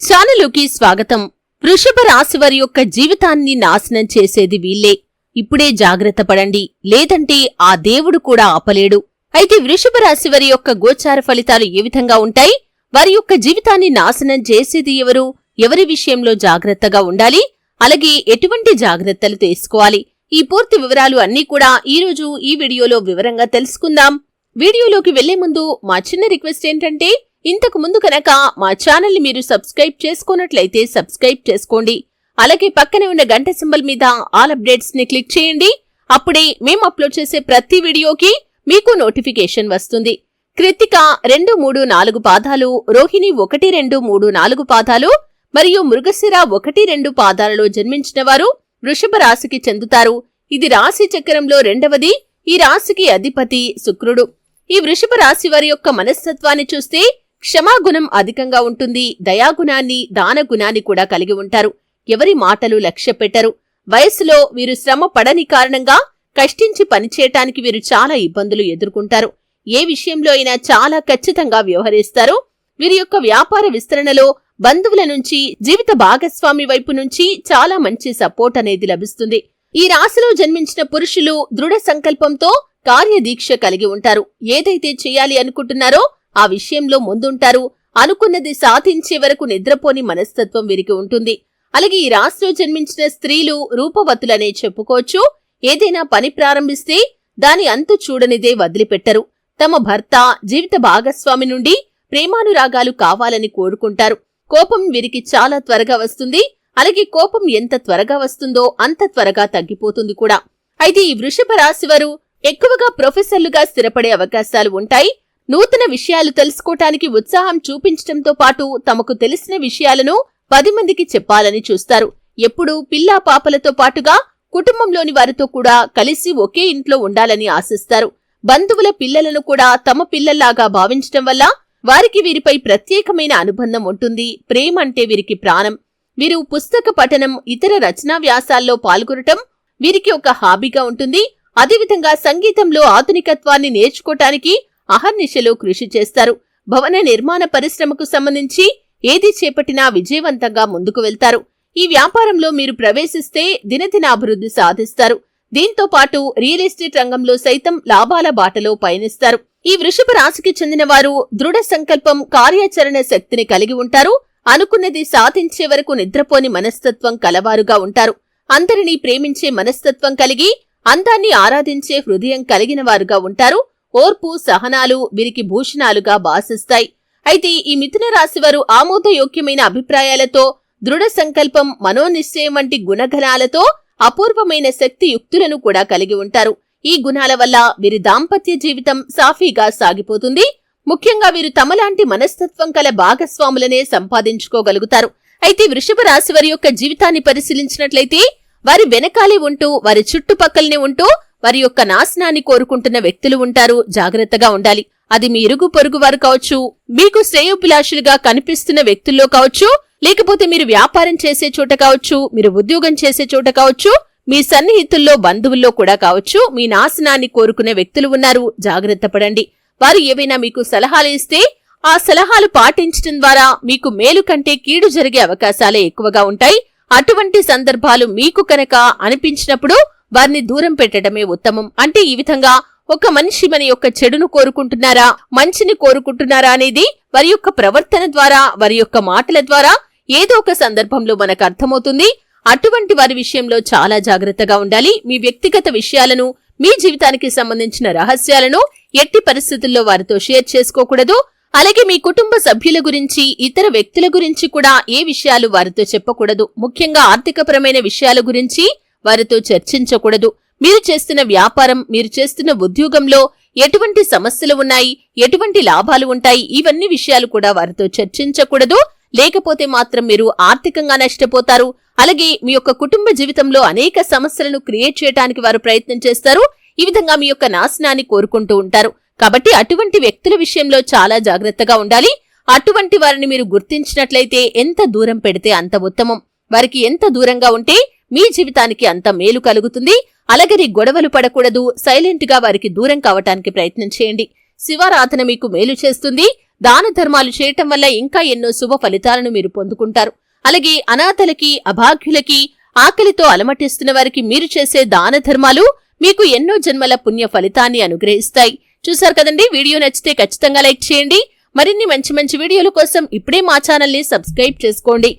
ఛానలుకి స్వాగతం. వృషభ రాశి వారి యొక్క జీవితాన్ని నాశనం చేసేది వీళ్ళే ఇప్పుడే జాగ్రత్త పడండి. లేదంటే ఆ దేవుడు కూడా ఆపలేడు. అయితే వృషభ రాశి వారి యొక్క గోచార ఫలితాలు ఏ విధంగా ఉంటాయి? వారి యొక్క జీవితాన్ని నాశనం చేసేది ఎవరు? ఎవరి విషయంలో జాగ్రత్తగా ఉండాలి? అలాగే ఎటువంటి జాగ్రత్తలు తీసుకోవాలి? ఈ పూర్తి వివరాలు అన్నీ కూడా ఈ రోజు ఈ వీడియోలో వివరంగా తెలుసుకుందాం. వీడియోలోకి వెళ్ళే ముందు మా చిన్న రిక్వెస్ట్ ఏంటంటే ఇంతకు ముందు కనుక మా ఛానల్ని మీరు సబ్స్క్రైబ్ చేసుకున్నట్లయితే సబ్స్క్రైబ్ చేసుకోండి. అలాగే పక్కనే ఉన్న గంట సింబల్ మీద ఆల్ అప్డేట్స్ని క్లిక్ చేయండి. అప్పుడే మేము అప్లోడ్ చేసే ప్రతి వీడియోకి మీకు నోటిఫికేషన్ వస్తుంది. కృతిక రెండు మూడు నాలుగు పాదాలు రోహిణి ఒకటి రెండు మూడు నాలుగు పాదాలు మరియు మృగశిర ఒకటి రెండు పాదాలలో జన్మించిన వారు వృషభ రాశికి చెందుతారు. ఇది రాశి చక్రంలో రెండవది ఈ రాశికి అధిపతి శుక్రుడు. ఈ వృషభ రాశి వారి యొక్క మనస్తత్వాన్ని చూస్తే క్షమాగుణం అధికంగా ఉంటుంది. దయాగుణాన్ని దానగుణాన్ని కూడా కలిగి ఉంటారు. ఎవరి మాటలు లక్ష్య పెట్టరు వయస్సులో వీరు శ్రమ పడని కారణంగా కష్టించి పనిచేయటానికి వీరు చాలా ఇబ్బందులు ఎదుర్కొంటారు. ఏ విషయంలో అయినా చాలా ఖచ్చితంగా వ్యవహరిస్తారు. వీరి యొక్క వ్యాపార విస్తరణలో బంధువుల నుంచి జీవిత భాగస్వామి వైపు నుంచి చాలా మంచి సపోర్ట్ అనేది లభిస్తుంది. ఈ రాశిలో జన్మించిన పురుషులు దృఢ సంకల్పంతో కార్యదీక్ష కలిగి ఉంటారు. ఏదైతే చేయాలి అనుకుంటున్నారో ఆ విషయంలో ముందుంటారు అనుకున్నది సాధించే వరకు నిద్రపోని మనస్తత్వం వీరికి ఉంటుంది. అలాగే ఈ రాశిలో జన్మించిన స్త్రీలు రూపవతులనే చెప్పుకోవచ్చు. ఏదైనా పని ప్రారంభిస్తే దాని అంతు చూడనిదే వదిలిపెట్టరు. తమ భర్త జీవిత భాగస్వామి నుండి ప్రేమానురాగాలు కావాలని కోరుకుంటారు. కోపం వీరికి చాలా త్వరగా వస్తుంది. అలాగే కోపం ఎంత త్వరగా వస్తుందో అంత త్వరగా తగ్గిపోతుంది కూడా. అయితే ఈ వృషభ రాశివారు ఎక్కువగా ప్రొఫెసర్లుగా స్థిరపడే అవకాశాలు ఉంటాయి. నూతన విషయాలు తెలుసుకోటానికి ఉత్సాహం చూపించటంతో పాటు తమకు తెలిసిన విషయాలను పది మందికి చెప్పాలని చూస్తారు. ఎప్పుడూ పిల్లా పాపలతో పాటుగా కుటుంబంలోని వారితో కూడా కలిసి ఒకే ఇంట్లో ఉండాలని ఆశిస్తారు. బంధువుల పిల్లలను కూడా తమ పిల్లల్లాగా భావించటం వల్ల వారికి వీరిపై ప్రత్యేకమైన అనుబంధం ఉంటుంది. ప్రేమ అంటే వీరికి ప్రాణం. వీరు పుస్తక పఠనం ఇతర రచనా వ్యాసాల్లో పాల్గొనటం వీరికి ఒక హాబీగా ఉంటుంది. అదేవిధంగా సంగీతంలో ఆధునికత్వాన్ని నేర్చుకోటానికి అహర్నిశలు కృషి చేస్తారు. భవన నిర్మాణ పరిశ్రమకు సంబంధించి ఏది చేపట్టినా విజయవంతంగా ముందుకు వెళ్తారు. ఈ వ్యాపారంలో మీరు ప్రవేశిస్తే దినదిన అభివృద్ధి సాధిస్తారు. దీంతో పాటు రియల్ ఎస్టేట్ రంగంలో సైతం లాభాల బాటలో పయనిస్తారు. ఈ వృషభ రాశికి చెందిన వారు దృఢ సంకల్పం కార్యాచరణ శక్తిని కలిగి ఉంటారు. అనుకున్నది సాధించే వరకు నిద్రపోని మనస్తత్వం కలవారుగా ఉంటారు. అందరినీ ప్రేమించే మనస్తత్వం కలిగి అందాన్ని ఆరాధించే హృదయం కలిగిన వారుగా ఉంటారు. ఓర్పు సహనాలు వీరికి భూషణాలుగా భాసిస్తాయి. అయితే ఈ మిథున రాశివారు ఆమోదయోగ్యమైన అభిప్రాయాలతో దృఢ సంకల్పం మనోనిశ్చయం వంటి గుణగణాలతో అపూర్వమైన శక్తి యుక్తులను కూడా కలిగి ఉంటారు. ఈ గుణాల వల్ల వీరి దాంపత్య జీవితం సాఫీగా సాగిపోతుంది. ముఖ్యంగా వీరు తమలాంటి మనస్తత్వం కల భాగస్వాములనే సంపాదించుకోగలుగుతారు. అయితే వృషభ రాశి వారి యొక్క జీవితాన్ని పరిశీలించినట్లయితే వారి వెనకాలే ఉంటూ వారి చుట్టుపక్కలనే ఉంటూ వారి యొక్క నాశనాన్ని కోరుకుంటున్న వ్యక్తులు ఉంటారు. జాగ్రత్తగా ఉండాలి. అది మీ ఇరుగు పొరుగు వారు కావచ్చు మీకు శ్రేయోభిలాషులుగా కనిపిస్తున్న వ్యక్తుల్లో కావచ్చు లేకపోతే మీరు వ్యాపారం చేసే చోట కావచ్చు మీరు ఉద్యోగం చేసే చోట కావచ్చు మీ సన్నిహితుల్లో బంధువుల్లో కూడా కావచ్చు మీ నాశనాన్ని కోరుకునే వ్యక్తులు ఉన్నారు. జాగ్రత్త పడండి. వారు ఏవైనా మీకు సలహాలు ఇస్తే ఆ సలహాలు పాటించడం ద్వారా మీకు మేలు కంటే కీడు జరిగే అవకాశాలే ఎక్కువగా ఉంటాయి. అటువంటి సందర్భాలు మీకు కనుక అనిపించినప్పుడు వారిని దూరం పెట్టడమే ఉత్తమం. అంటే ఈ విధంగా ఒక మనిషి మన యొక్క చెడును కోరుకుంటున్నారా మంచిని కోరుకుంటున్నారా అనేది వారి యొక్క ప్రవర్తన ద్వారా వారి యొక్క మాటల ద్వారా ఏదో ఒక సందర్భంలో మనకు అర్థమవుతుంది. అటువంటి వారి విషయంలో చాలా జాగ్రత్తగా ఉండాలి. మీ వ్యక్తిగత విషయాలను మీ జీవితానికి సంబంధించిన రహస్యాలను ఎట్టి పరిస్థితుల్లో వారితో షేర్ చేసుకోకూడదు. అలాగే మీ కుటుంబ సభ్యుల గురించి ఇతర వ్యక్తుల గురించి కూడా ఏ విషయాలు వారితో చెప్పకూడదు. ముఖ్యంగా ఆర్థికపరమైన విషయాల గురించి వారితో చర్చించకూడదు. మీరు చేస్తున్న వ్యాపారం మీరు చేస్తున్న ఉద్యోగంలో ఎటువంటి సమస్యలు ఉన్నాయి? ఎటువంటి లాభాలు ఉంటాయి? ఇవన్నీ విషయాలు కూడా వారితో చర్చించకూడదు. లేకపోతే మాత్రం మీరు ఆర్థికంగా నష్టపోతారు. అలాగే మీ యొక్క కుటుంబ జీవితంలో అనేక సమస్యలను క్రియేట్ చేయడానికి వారు ప్రయత్నం చేస్తారు. ఈ విధంగా మీ యొక్క నాశనాన్ని కోరుకుంటూ ఉంటారు. కాబట్టి అటువంటి వ్యక్తుల విషయంలో చాలా జాగ్రత్తగా ఉండాలి. అటువంటి వారిని మీరు గుర్తించినట్లయితే ఎంత దూరం పెడితే అంత ఉత్తమం. వారికి ఎంత దూరంగా ఉంటే మీ జీవితానికి అంత మేలు కలుగుతుంది. అలగరి గొడవలు పడకూడదు. సైలెంట్గా వారికి దూరం కావటానికి ప్రయత్నం చేయండి. శివారాధన మీకు మేలు చేస్తుంది. దాన ధర్మాలు చేయటం వల్ల ఇంకా ఎన్నో శుభ ఫలితాలను మీరు పొందుకుంటారు. అలాగే అనాథలకి అభాగ్యులకి ఆకలితో అలమటిస్తున్న వారికి మీరు చేసే దాన ధర్మాలు మీకు ఎన్నో జన్మల పుణ్య ఫలితాన్ని అనుగ్రహిస్తాయి. చూసారు కదండి? వీడియో నచ్చితే ఖచ్చితంగా లైక్ చేయండి. మరిన్ని మంచి మంచి వీడియోల కోసం ఇప్పుడే మా ఛానల్ని సబ్స్క్రైబ్ చేసుకోండి.